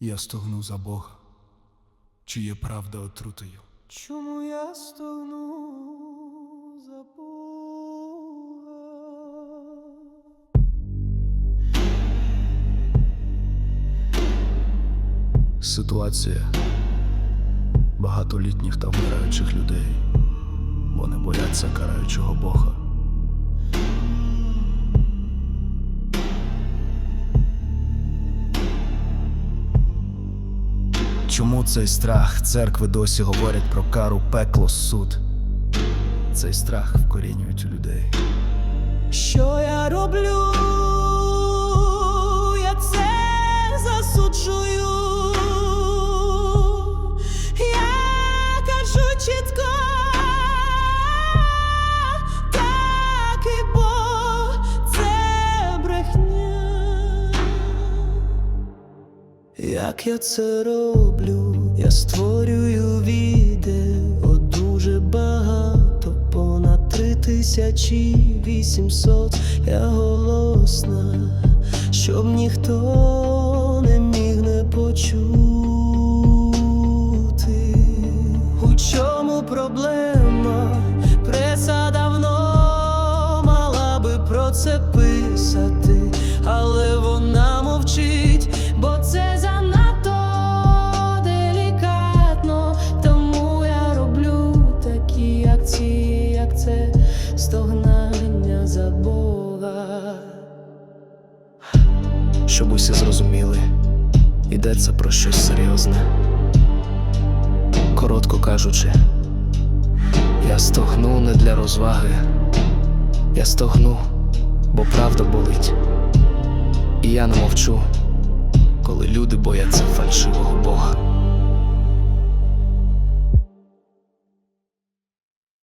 Я стогну за Бога, чи є правда отрутою. Чому я стогну за Бога? Ситуація багатолітніх та вмираючих людей. Вони бояться караючого Бога. Чому цей страх? Церкви досі говорять про кару, пекло, суд. Цей страх вкорінюють у людей. Що я роблю? Як я це роблю, я створюю відео дуже багато, понад три тисячі вісімсот. Я голосна, щоб ніхто не міг не почути. У чому проблема? Преса давно мала би про це писати, але вона мовчить, Щоб усі зрозуміли, йдеться про щось серйозне. Коротко кажучи, я стогну не для розваги, я стогну, бо правда болить. І я не мовчу, коли люди бояться фальшивого Бога.